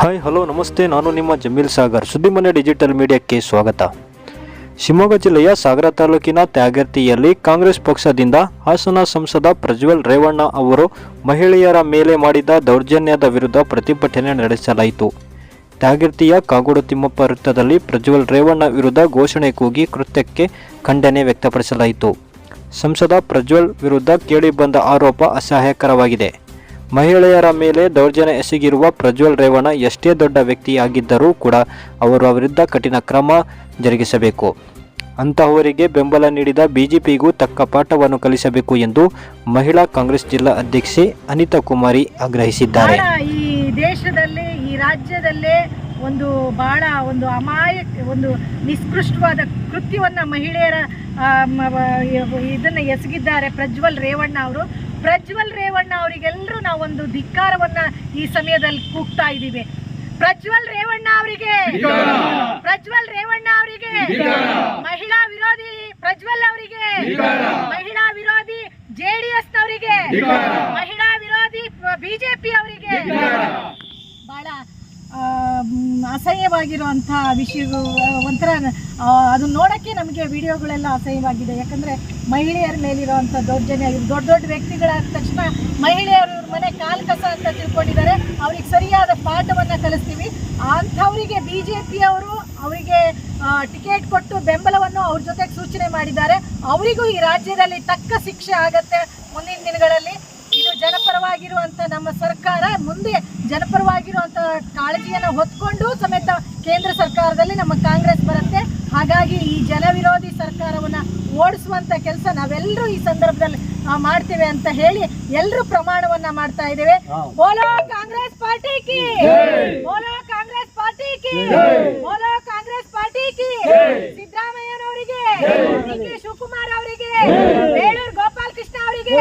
Hi hello ನಮಸ್ತೆ. ನಾನು ನಿಮ್ಮ ಜಮೀಲ್ ಸಾಗರ್. ಸುದ್ದಿಮನೆ ಡಿಜಿಟಲ್ ಮೀಡಿಯಾಕ್ಕೆ ಸ್ವಾಗತ. ಶಿವಮೊಗ್ಗ ಜಿಲ್ಲೆಯ ಸಾಗರ ತಾಲೂಕಿನ ತ್ಯಾಗರ್ತಿಯಲ್ಲಿ ಕಾಂಗ್ರೆಸ್ ಪಕ್ಷದಿಂದ ಹಾಸನ ಸಂಸದ ಪ್ರಜ್ವಲ್ ರೇವಣ್ಣ ಅವರು ಮಹಿಳೆಯರ ಮೇಲೆ ಮಾಡಿದ ದೌರ್ಜನ್ಯದ ವಿರುದ್ಧ ಪ್ರತಿಭಟನೆ ನಡೆಸಲಾಯಿತು. ತ್ಯಾಗರ್ತಿಯ ಕಾಗೋಡು ತಿಮ್ಮಪ್ಪ ವೃತ್ತದಲ್ಲಿ ಪ್ರಜ್ವಲ್ ರೇವಣ್ಣ ವಿರುದ್ಧ ಘೋಷಣೆ ಕೂಗಿ ಕೃತ್ಯಕ್ಕೆ ಖಂಡನೆ ವ್ಯಕ್ತಪಡಿಸಲಾಯಿತು. ಸಂಸದ ಪ್ರಜ್ವಲ್ ವಿರುದ್ಧ ಕೇಳಿಬಂದ ಆರೋಪ ಅಸಹ್ಯಕರವಾಗಿದೆ. ಮಹಿಳೆಯರ ಮೇಲೆ ದೌರ್ಜನ್ಯ ಎಸಗಿರುವ ಪ್ರಜ್ವಲ್ ರೇವಣ್ಣ ಎಷ್ಟೇ ದೊಡ್ಡ ವ್ಯಕ್ತಿಯಾಗಿದ್ದರೂ ಕೂಡ ಅವರ ವಿರುದ್ಧ ಕಠಿಣ ಕ್ರಮ ಜರುಗಿಸಬೇಕು. ಅಂತಹವರಿಗೆ ಬೆಂಬಲ ನೀಡಿದ ಬಿಜೆಪಿಗೂ ತಕ್ಕ ಪಾಠವನ್ನು ಕಲಿಸಬೇಕು ಎಂದು ಮಹಿಳಾ ಕಾಂಗ್ರೆಸ್ ಜಿಲ್ಲಾ ಅಧ್ಯಕ್ಷೆ ಅನಿತಾ ಕುಮಾರಿ ಆಗ್ರಹಿಸಿದ್ದಾರೆ. ಈ ದೇಶದಲ್ಲಿ, ಈ ರಾಜ್ಯದಲ್ಲೇ ಒಂದು ಬಹಳ ಒಂದು ಅಮಾಯ ಒಂದು ನಿಷ್ಕೃಷ್ಟವಾದ ಕೃತ್ಯವನ್ನು ಮಹಿಳೆಯರ ಇದನ್ನ ಎಸಗಿದ್ದಾರೆ ಪ್ರಜ್ವಲ್ ರೇವಣ್ಣ ಅವರು. ಪ್ರಜ್ವಲ್ ರೇವಣ್ಣ ಅವರಿಗೆಲ್ಲರೂ ನಾವೊಂದು ಧಿಕ್ಕಾರವನ್ನ ಈ ಸಮಯದಲ್ಲಿ ಕೂಗ್ತಾ ಇದ್ದೀವಿ. ಪ್ರಜ್ವಲ್ ರೇವಣ್ಣ ಅವರಿಗೆ! ಪ್ರಜ್ವಲ್ ರೇವಣ್ಣ ಅವರಿಗೆ! ಮಹಿಳಾ ವಿರೋಧಿ ಪ್ರಜ್ವಲ್ ಅವರಿಗೆ! ಮಹಿಳಾ ವಿರೋಧಿ ಜೆಡಿಎಸ್ ನವರಿಗೆ! ಮಹಿಳಾ ವಿರೋಧಿ ಬಿಜೆಪಿ ಅವರಿಗೆ! ಬಹಳ ಆ, ವಿಷಯ ಒಂಥರ ಅದನ್ನ ನೋಡೋಕ್ಕೆ ನಮಗೆ ವಿಡಿಯೋಗಳೆಲ್ಲ ಅಸಹ್ಯವಾಗಿದೆ. ಯಾಕಂದರೆ ಮಹಿಳೆಯರ ಮೇಲಿರುವಂಥ ದೌರ್ಜನ್ಯ ದೊಡ್ಡ ದೊಡ್ಡ ವ್ಯಕ್ತಿಗಳಾದ ತಕ್ಷಣ ಮಹಿಳೆಯರು ಇವ್ರ ಮನೆ ಕಾಲು ಕಸ ಅಂತ ತಿಳ್ಕೊಂಡಿದ್ದಾರೆ. ಅವ್ರಿಗೆ ಸರಿಯಾದ ಪಾಠವನ್ನು ಕಲಿಸ್ತೀವಿ. ಅಂಥವರಿಗೆ ಬಿ ಜೆ ಪಿಯವರು ಅವರಿಗೆ ಟಿಕೆಟ್ ಕೊಟ್ಟು ಬೆಂಬಲವನ್ನು ಅವ್ರ ಜೊತೆಗೆ ಸೂಚನೆ ಮಾಡಿದ್ದಾರೆ. ಅವರಿಗೂ ಈ ರಾಜ್ಯದಲ್ಲಿ ತಕ್ಕ ಶಿಕ್ಷೆ ಆಗತ್ತೆ ಮುಂದಿನ ದಿನಗಳಲ್ಲಿ. ಮುಂದೆ ಜನಪರವಾಗಿರುವಂತ ಕಾಳಜಿಯನ್ನು ಹೊತ್ಕೊಂಡು ಸಮೇತ ಕೇಂದ್ರ ಸರ್ಕಾರದಲ್ಲಿ ನಮ್ಮ ಕಾಂಗ್ರೆಸ್ ಬರುತ್ತೆ. ಹಾಗಾಗಿ ಈ ಜನವಿರೋಧಿ ಸರ್ಕಾರವನ್ನ ಓಡಿಸುವಂತ ಕೆಲಸ ನಾವೆಲ್ಲರೂ ಈ ಸಂದರ್ಭದಲ್ಲಿ ಮಾಡ್ತೇವೆ ಅಂತ ಹೇಳಿ ಎಲ್ಲರೂ ಪ್ರಮಾಣವನ್ನ ಮಾಡ್ತಾ ಇದ್ದೇವೆ. ಬೋಲೋ ಕಾಂಗ್ರೆಸ್ ಪಾರ್ಟಿ ಕಿ! ಬೋಲೋ ಕಾಂಗ್ರೆಸ್ ಪಾರ್ಟಿ ಕಿ! ಬೋಲೋ ಕಾಂಗ್ರೆಸ್ ಪಾರ್ಟಿ ಕಿ! ಸಿದ್ದರಾಮಯ್ಯನವರಿಗೆ ಡಿ ಕೆ ಶಿವಕುಮಾರ್ ಅವರಿಗೆ ಬೇಳೂರು ಗೋಪಾಲಕೃಷ್ಣ ಅವರಿಗೆ